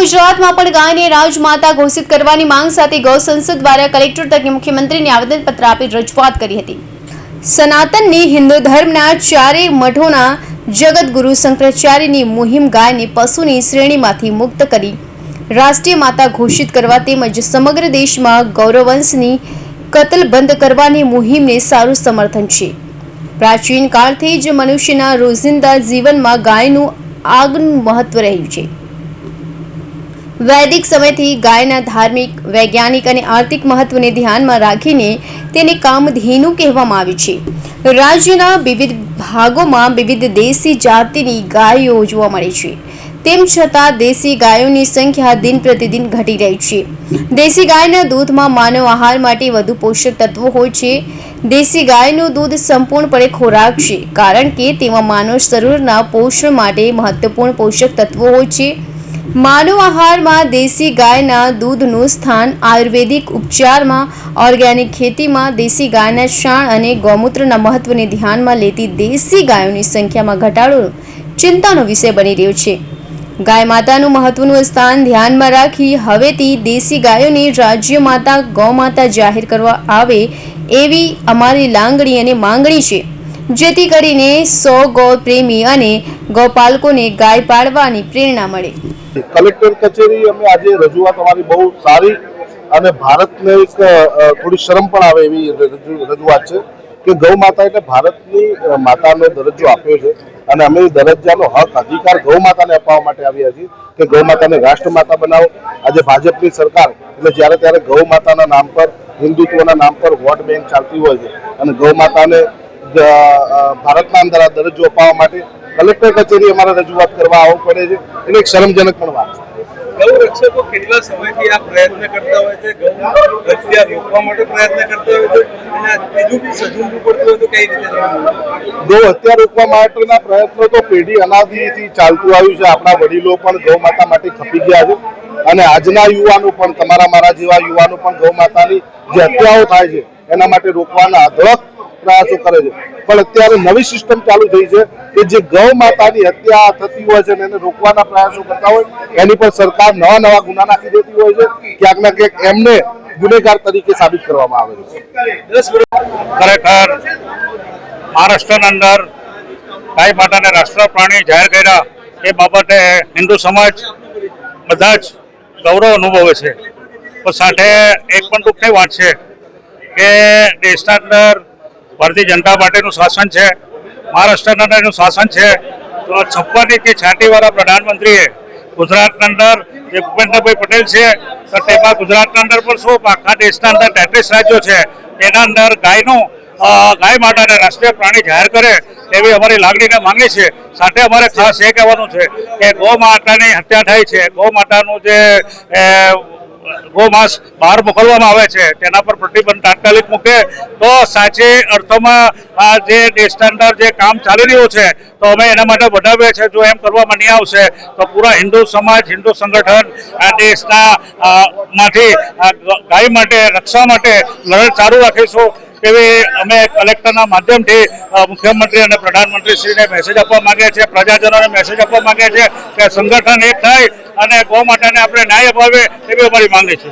ગુજરાતમાં પણ ગાયને રાજમાતા ઘોષિત કરવાની માંગ સાથે ગૌ સંસદ દ્વારા કલેક્ટર તરીકે મુખ્યમંત્રીને આવેદનપત્ર આપી રજૂઆત કરી હતી. સનાતનની હિન્દુ ધર્મના ચારેય મઠોના જગતગુરુ શંકરાચાર્યની મુહિમ ગાયને પશુની શ્રેણીમાંથી મુક્ત કરી રાષ્ટ્રીય માતા ઘોષિત કરવા તેમજ સમગ્ર દેશમાં ગૌરવંશની કતલ બંધ કરવાની મુહિમને સારું સમર્થન છે. પ્રાચીન કાળથી જ મનુષ્યના રોજિંદા જીવનમાં ગાયનું આગનું મહત્વ રહ્યું છે. વૈદિક સમયથી ગાયના ધાર્મિક, વૈજ્ઞાનિક અને આર્થિક મહત્વને ધ્યાનમાં રાખીને તેને કામધેનુ કહેવામાં આવે છે. રાજ્યના વિવિધ ભાગોમાં વિવિધ દેશી જાતિની ગાયો જોવા મળે છે. તેમ છતાં દેશી ગાયોની સંખ્યા દિન પ્રતિદિન ઘટી રહી છે. દેશી ગાયના દૂધમાં માનવ આહાર માટે વધુ પોષક તત્વો હોય છે. દેશી ગાયનું દૂધ સંપૂર્ણપણે ખોરાક છે, કારણ કે તેમાં માનવ શરીરના પોષણ માટે મહત્વપૂર્ણ પોષક તત્વો હોય છે. માનવ આહારમાં દેશી ગાયના દૂધનું સ્થાન આયુર્વેદિક ઉપચારમાં, ઓર્ગેનિક ખેતીમાં દેશી ગાયના શાણ અને ગૌમૂત્રના મહત્વને ધ્યાનમાં લેતી દેશી ગાયોની સંખ્યામાં ઘટાડો ચિંતાનો વિષય બની રહ્યો છે. ગાય માતાનું મહત્વનું સ્થાન ધ્યાનમાં રાખી હવેથી દેશી ગાયોને રાજ્ય માતા ગૌમાતા જાહેર કરવા આવે એવી અમારી લાંગણી અને માંગણી છે. જેથી કરીને સો ગૌ પ્રેમી અને ગૌપાલકોને ગાય પાળવાની પ્રેરણા મળે. કલેક્ટર કચેરી અમે આજે રજૂઆત અમારી બહુ સારી અને ભારતને એક થોડી શરમ પણ આવે એવી રજૂઆત છે કે ગૌ માતા એટલે ભારતની માતાનો દરજ્જો આપ્યો છે અને અમે દરજ્જાનો હક, અધિકાર ગૌ માતાને અપાવવા માટે આવ્યા છીએ કે ગૌ માતાને રાષ્ટ્રમાતા બનાવો. આજે ભાજપની સરકાર, એટલે જ્યારે ત્યારે ગૌ માતાના નામ પર હિન્દુત્વના નામ પર વોટ બેંક ચાલતી હોય છે અને ગૌ માતાને ભારતના અંદર આ દરજ્જો અપાવવા માટે કલેક્ટર કચેરી અમારે રજૂઆત કરવા આવવું પડે છે. એટલે એક શરમજનક પણ વાત છે. કેટલા સમયથી આ પ્રયત્ન કરતા હોય છે? ગૌ રોકવા માટે પ્રયત્ન કરતા હોય છે? અને આ ત્રીજું સજુંડું પડતું હોય તો કઈ રીતે ગૌ હત્યા રોકવા માટેના પ્રયત્નો તો પેઢી અનાદિથી ચાલતું આવ્યું છે. આપણા વડીલો પણ ગૌ માતા માટે ખપી ગયા છે. અને આજના યુવાનો પણ તમારા મારા જેવા યુવાનો પણ ગૌ માતાની જે હત્યાઓ થાય છે એના માટે રોકવાના અઢળક પ્રયાસો કરે છે. પણ અત્યારે નવી સિસ્ટમ ચાલુ થઈ છે કે જે ગૌ માતાની હત્યા થતી હોય છે એને રોકવાના પ્રયાસો કરતા હોય, એની પર સરકાર નવા નવા ગુના નાખી દેતી હોય છે. ક્યાંક ના ક્યાંક એમને ગુનેગાર તરીકે સાબિત કરવામાં આવે છે. ખરેખર મહારાષ્ટ્રના અંદર ગાય માતાને રાષ્ટ્ર પ્રાણી જાહેર કર્યા, એ બાબતે હિન્દુ સમાજ બધા જ ગૌરવ અનુભવે છે. પણ સાથે એક પણ દુઃખની વાત છે કે દેશના અંદર ભારતીય જનતા પાર્ટીનું શાસન છે મહારાષ્ટ્રના અંદર એનું શાસન છે. તો છપ્પન ઇંચની છાંટીવાળા પ્રધાનમંત્રીએ ગુજરાતના અંદર જે ભૂપેન્દ્રભાઈ પટેલ છે, તો તેમાં ગુજરાતના અંદર પણ શું આખા દેશના અંદર તેત્રીસ રાજ્યો છે એના અંદર ગાયનું ગાય માતાને રાષ્ટ્રીય પ્રાણી જાહેર કરે એવી અમારી લાગણીને માંગે છે સાથે અમારે ખાસ એ કહેવાનું છે કે ગૌ માતાની હત્યા થાય છે. ગૌ માતાનું જે ગોમાંસ બહાર મોકલવામાં આવે છે. તેના પર પ્રતિબંધ તાત્કાલિક મૂકે તો સાચી અર્થમાં આ જે દેશના અંદર જે કામ ચાલી રહ્યું છે, તો અમે એના માટે વધાવીએ છીએ. જો એમ કરવામાં નહીં આવશે, તો પૂરા હિન્દુ સમાજ, હિન્દુ સંગઠન આ દેશના માંથી ગાય માટે, રક્ષા માટે લડત ચાલુ રાખીશું. એવી અમે કલેક્ટરના માધ્યમથી મુખ્યમંત્રી અને પ્રધાનમંત્રીશ્રીને મેસેજ આપવા માંગીએ છીએ, પ્રજાજનોને મેસેજ આપવા માંગીએ છીએ કે સંગઠન એક થાય અને ગૌ માતાને આપણે ન્યાય અપાવીએ એવી અમારી માંગણી છે.